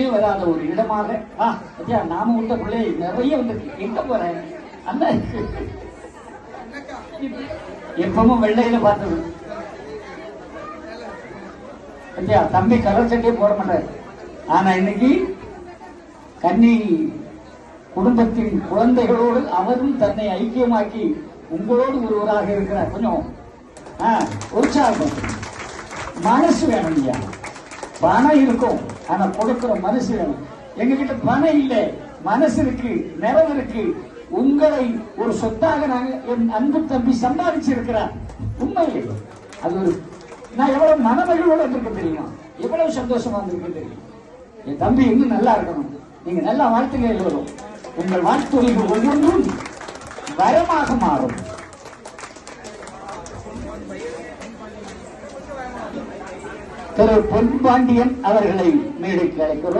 எதுவுமே வராத ஒரு இடமாக ஆ பத்தியா நாம விட்ட பிள்ளை நிறைய வந்திருக்கு. எங்க போறேன் அந்த எப்பவும் வெள்ளையில பார்த்தது. பத்தியா தம்பி கலர் சட்டையே போட மாட்டாரு. ஆனா இன்னைக்கு கன்னி குடும்பத்தின் குழந்தைகளோடு அவரும் தன்னை ஐக்கியமாக்கி உங்களோடு ஒருவராக இருக்கிறார். கொஞ்சம் உற்சாகம். மனசு வேணும் ஐயா. பணம் இருக்கும் ஆனா கொடுக்கிற மனசு வேணும். எங்ககிட்ட பணம் இல்லை மனசு இருக்கு நிறம் இருக்கு. உங்களை ஒரு சொத்தாக நாங்க என் அன்பு தம்பி சம்பாதிச்சிருக்கிறார். உண்மையிலே அது ஒரு நான் எவ்வளவு மனமகிழ்வோட இருந்திருக்க தெரியுமா? எவ்வளவு சந்தோஷமா இருந்திருக்க தெரியும்? என் தம்பி இன்னும் நல்லா இருக்கணும். நீங்க நல்லா வாழ்த்துங்க எழுதணும் உங்கள் வாழ்த்துறைகள் ஒவ்வொன்றும் வரமாக மாறும். திரு பொன்பாண்டியன் அவர்களை மேடைக்கு அழைக்கிறோம்.